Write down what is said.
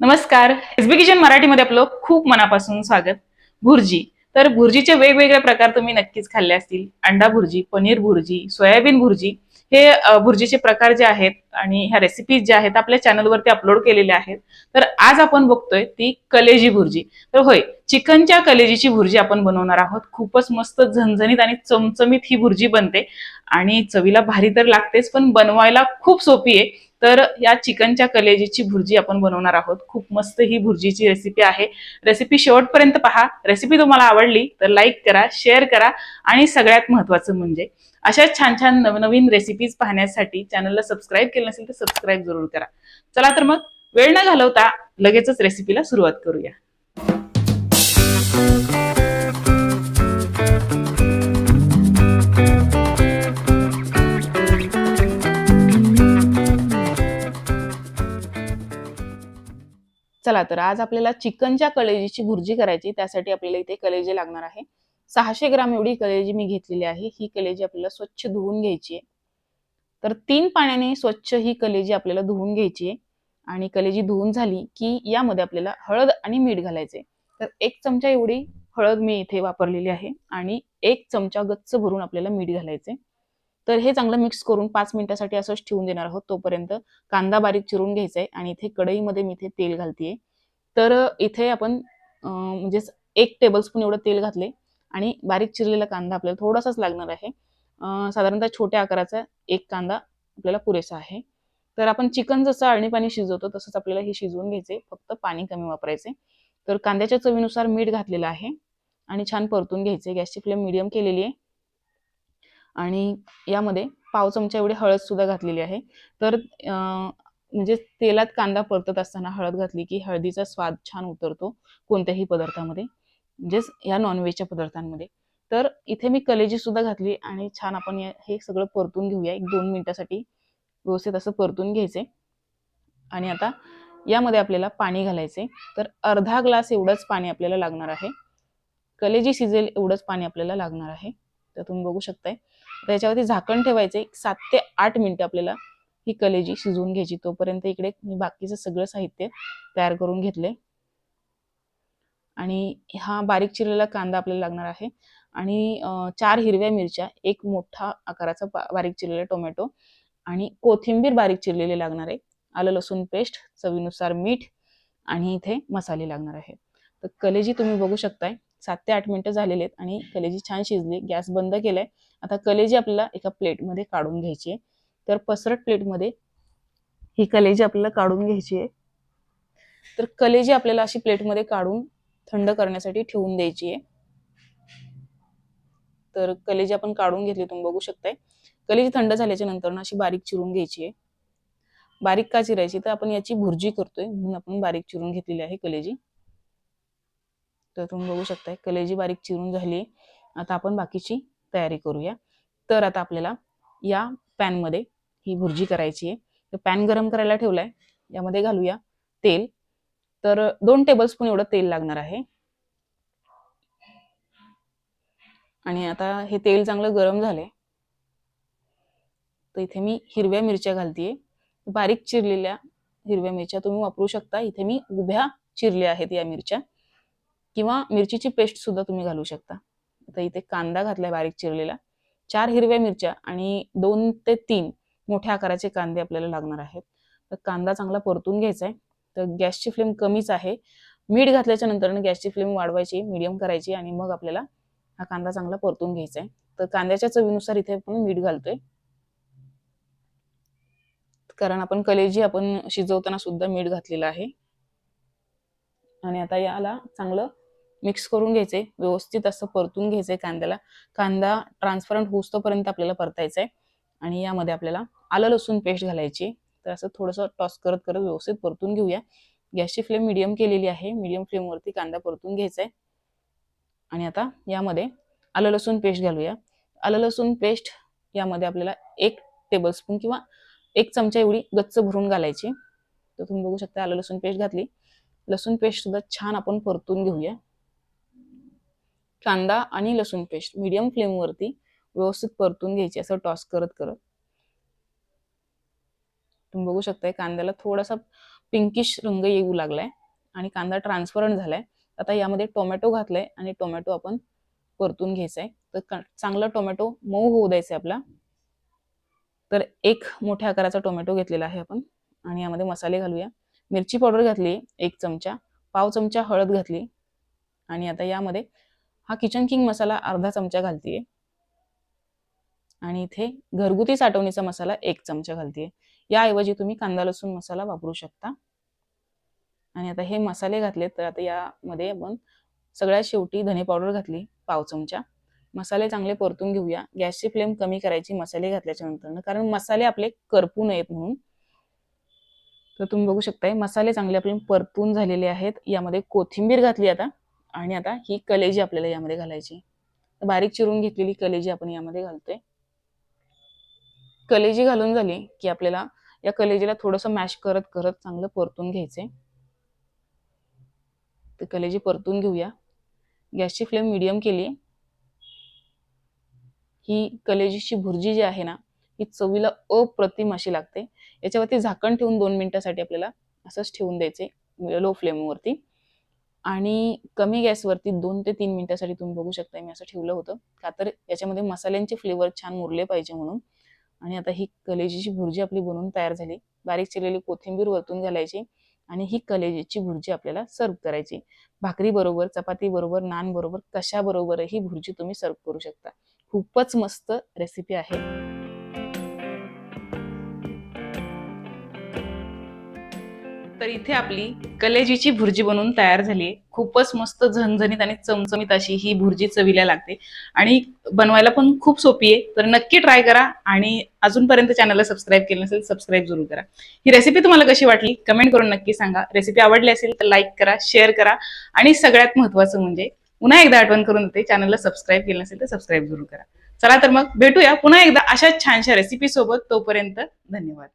नमस्कार. SB kitchen मराठीमध्ये आपलं खूप मनापासून स्वागत. भुर्जी. तर भुर्जीचे वेगवेगळे प्रकार तुम्ही नक्कीच खाल्ले असतील. अंडा भुर्जी पनीर भुर्जी सोयाबीन भुर्जी. हे भुर्जीचे प्रकार जे आहेत आणि ह्या रेसिपीज ज्या आहेत आपल्या चॅनलवरती अपलोड केलेल्या आहेत. तर आज आपण बघतोय ती कलेजी भुर्जी. तर होय चिकनच्या कलेजीची भुर्जी आपण बनवणार आहोत. खूपच मस्त झणझणीत आणि चमचमीत ही भुर्जी बनते. आणि चवीला भारी तर लागतेच पण बनवायला खूप सोपी आहे. तर या चिकनच्या कलेजीची भुर्जी आपण बनवणार आहोत. खूप मस्त ही भुर्जीची रेसिपी आहे. रेसिपी शेवटपर्यंत पहा. रेसिपी तुम्हाला आवडली तर लाईक करा शेअर करा आणि सगळ्यात महत्वाचं म्हणजे अशा छान छान नवनवीन रेसिपीज पाहण्यासाठी चॅनलला सबस्क्राईब केलं नसेल तर सबस्क्राईब जरूर करा. चला तर मग वेळ न घालवता लगेचच रेसिपीला सुरुवात करूया. चला तर आज आपल्याला चिकनच्या कलेजीची भुर्जी करायची त्यासाठी आपल्याला इथे कलेजी लागणार आहे. सहाशे ग्राम एवढी कलेजी मी घेतलेली आहे. ही कलेजी आपल्याला स्वच्छ धुवून घ्यायची आहे. तर तीन पाण्याने स्वच्छ ही कलेजी आपल्याला धुवून घ्यायची आहे. आणि कलेजी धुवून झाली की यामध्ये आपल्याला हळद आणि मीठ घालायचे तर एक चमचा एवढी हळद मी इथे वापरलेली आहे. आणि एक चमचा गच्च भरून आपल्याला मीठ घालायचे तर हे चांगलं मिक्स करून पाच मिनिटासाठी असंच ठेवून देणार आहोत तोपर्यंत. कांदा बारीक चिरून घ्यायचा आहे आणि इथे कढईमध्ये मी इथे तेल घालतेय. तर इथे आपण म्हणजे एक टेबलस्पून एवढं तेल घातले आणि बारीक चिरलेला कांदा आपल्याला थोडासाच लागणार आहे. साधारणतः छोट्या आकाराचा एक कांदा आपल्याला पुरेसा आहे. तर आपण चिकन जसं अळणी पाणी शिजवतो तसंच आपल्याला हे शिजवून घ्यायचे फक्त पाणी कमी वापरायचे तर कांद्याच्या चवीनुसार मीठ घातलेलं आहे आणि छान परतून घ्यायचे गॅसची फ्लेम मिडियम केलेली आहे. आणि यामध्ये पाव चमचा एवढी हळद सुद्धा घातलेली आहे. तर म्हणजे तेलात कांदा परतत असताना हळद घातली की हळदीचा स्वाद छान उतरतो कोणत्याही पदार्थामध्ये म्हणजेच या नॉनव्हेजच्या पदार्थांमध्ये. तर इथे मी कलेजी सुद्धा घातली आणि छान आपण हे सगळं परतून घेऊया. एक दोन मिनिटासाठी व्यवस्थित असं परतून घ्यायचे. आणि आता यामध्ये आपल्याला पाणी घालायचे. तर अर्धा ग्लास एवढंच पाणी आपल्याला लागणार आहे. कलेजी शिजेल एवढंच पाणी आपल्याला लागणार आहे. तर तुम्ही बघू शकताय. त्याच्यावरती झाकण ठेवायचं एक सात ते आठ मिनिटं आपल्याला ही कलेजी शिजवून घ्यायची. तोपर्यंत इकडे मी बाकीचं सगळं साहित्य तयार करून घेतले आणि हा बारीक चिरलेला कांदा आपल्याला लागणार आहे. आणि चार हिरव्या मिरच्या एक मोठा आकाराचा बारीक चिरलेला टोमॅटो आणि कोथिंबीर बारीक चिरलेली लागणार आहे. आलं लसूण पेस्ट चवीनुसार मीठ आणि इथे मसाले लागणार आहे. तर कलेजी तुम्ही बघू शकताय. सात ते आठ मिनिटं झालेले आहेत आणि कलेजी छान शिजली गॅस बंद केलाय. आता कलेजी आपल्याला एका प्लेटमध्ये काढून घ्यायची आहे. तर पसरट प्लेटमध्ये ही कलेजी आपल्याला काढून घ्यायची आहे. तर कलेजी आपल्याला अशी प्लेटमध्ये काढून थंड करण्यासाठी ठेवून द्यायची आहे. तर कलेजी आपण काढून घेतली तुम्ही बघू शकताय. कलेजी थंड झाल्याच्यानंतर ना अशी बारीक चिरून घ्यायची आहे. बारीक का चिरायची? तर आपण याची भुर्जी करतोय म्हणून आपण बारीक चिरून घेतलेली आहे कलेजी. तर तुम्ही बघू शकताय कलेजी बारीक चिरून झाली आता आपण बाकीची तयारी करूया. तर आता आपल्याला या पॅनमध्ये ही भुर्जी करायची आहे तर पॅन गरम करायला ठेवलाय. यामध्ये घालूया तेल. तर दोन टेबलस्पून एवढं तेल लागणार आहे. आणि आता हे तेल चांगलं गरम झालंय. तर इथे मी हिरव्या मिरच्या घालतीये. बारीक चिरलेल्या हिरव्या मिरच्या तुम्ही वापरू शकता. इथे मी उभ्या चिरल्या आहेत या मिरच्या. किंवा मिरचीची पेस्ट सुद्धा तुम्ही घालू शकता. आता इथे कांदा घातलाय बारीक चिरलेला. चार हिरव्या मिरच्या आणि दोन ते तीन मोठ्या आकाराचे कांदे आपल्याला लागणार आहेत. तर कांदा चांगला परतून घ्यायचा आहे तर गॅसची फ्लेम कमीच आहे. मीठ घातल्याच्या नंतर गॅसची फ्लेम वाढवायची मिडियम करायची आणि मग आपल्याला हा कांदा चांगला परतून घ्यायचा आहे तर कांद्याच्या चवीनुसार इथे आपण मीठ घालतोय. कारण आपण कलेजी आपण शिजवताना सुद्धा मीठ घातलेलं आहे. आणि आता याला चांगलं मिक्स करून घ्यायचे व्यवस्थित असं परतून घ्यायचंय कांद्याला. कांदा ट्रान्सपरंट होऊस्तोपर्यंत आपल्याला परतायचा आहे आणि यामध्ये आपल्याला आलं लसूण पेस्ट घालायची. तर असं थोडंसं टॉस करत करत व्यवस्थित परतून घेऊया. गॅसची फ्लेम मिडियम केलेली आहे. मिडियम फ्लेमवरती कांदा परतून घ्यायचा आहे आणि आता यामध्ये आलं लसूण पेस्ट घालूया. आलं लसूण पेस्ट यामध्ये आपल्याला एक टेबलस्पून किंवा एक चमचा एवढी गच्च भरून घालायची. तर तुम्ही बघू शकता आलं लसूण पेस्ट घातली. लसूण पेस्ट सुद्धा छान आपण परतून घेऊया. कांदा आणि लसूण पेस्ट मीडियम फ्लेमवरती व्यवस्थित परतून घ्यायची असं टॉस करत करत. तुम्ही बघू शकताय कांद्याला थोडासा पिंकिश रंग येऊ लागलाय आणि कांदा ट्रान्सपरंट झालाय. आता यामध्ये टोमॅटो घातलाय आणि टोमॅटो आपण परतून घ्यायचाय. तर चांगला टोमॅटो मऊ होऊ द्यायचा आपला. तर एक मोठ्या आकाराचा टोमॅटो घेतलेला आहे आपण. आणि यामध्ये मसाले घालूया. मिरची पावडर घातली एक चमचा पाव चमचा हळद घातली. आणि आता यामध्ये हा किचन किंग मसाला अर्धा चमचा घालतीये. आणि इथे घरगुती साठवणीचा मसाला एक चमचा घालतीये. याऐवजी तुम्ही कांदा लसूण मसाला वापरू शकता. आणि आता हे मसाले घातले तर आता यामध्ये आपण सगळ्यात शेवटी धने पावडर घातली पाव चमचा. मसाले चांगले परतून घेऊया. गॅसची फ्लेम कमी करायची मसाले घातल्याच्या नंतर कारण मसाले आपले करपू नयेत म्हणून. तर तुम्ही बघू शकताय मसाले चांगले आपले परतून झालेले आहेत. यामध्ये कोथिंबीर घातली आता. आणि आता ही कलेजी आपल्याला यामध्ये घालायची बारीक चिरून घेतलेली कलेजी आपण यामध्ये घालतोय कलेजी घालून झाली की आपल्याला या कलेजीला थोडंसं मॅश करत करत चांगलं परतून घ्यायचंय. तर कलेजी परतून घेऊया. गॅसची फ्लेम मिडियम केली. ही कलेजीची भुर्जी जी आहे ना ही चवीला अप्रतिम अशी लागते. याच्यावरती झाकण ठेवून दोन मिनिटासाठी आपल्याला असंच ठेवून द्यायचे लो फ्लेमवरती आणि कमी गॅसवरती दोन ते तीन मिनिटासाठी तुम्ही बघू शकता मी असं ठेवलं होतं. का तर याच्यामध्ये मसाल्यांचे फ्लेवर छान मुरले पाहिजे म्हणून. आणि आता ही कलेजीची भुर्जी आपली बनवून तयार झाली. बारीक चिरलेली कोथिंबीर वरतून घालायची आणि ही कलेजीची भुर्जी आपल्याला सर्व करायची. भाकरी बरोबर चपाती बरोबर नान बरोबर कशा बरोबर ही भुर्जी तुम्ही सर्व करू शकता. खूपच मस्त रेसिपी आहे. तर इथे आपली कलेजीची भुर्जी बनवून तयार झाली खूपच मस्त झणझणीत आणि चमचमीत अशी ही भुर्जी चवीला लागते. आणि बनवायला पण खूप सोपी आहे. तर नक्की ट्राय करा आणि अजूनपर्यंत चॅनलला सबस्क्राईब केलं नसेल सबस्क्राईब जरूर करा. ही रेसिपी तुम्हाला कशी वाटली? कमेंट करून नक्की सांगा. रेसिपी आवडली असेल तर लाईक करा शेअर करा. आणि सगळ्यात महत्वाचं म्हणजे पुन्हा एकदा आठवण करून देते चॅनलला सबस्क्राईब केलं नसेल तर सबस्क्राईब जरूर करा. चला तर मग भेटूया पुन्हा एकदा अशाच छानशा रेसिपी सोबत. तोपर्यंत धन्यवाद.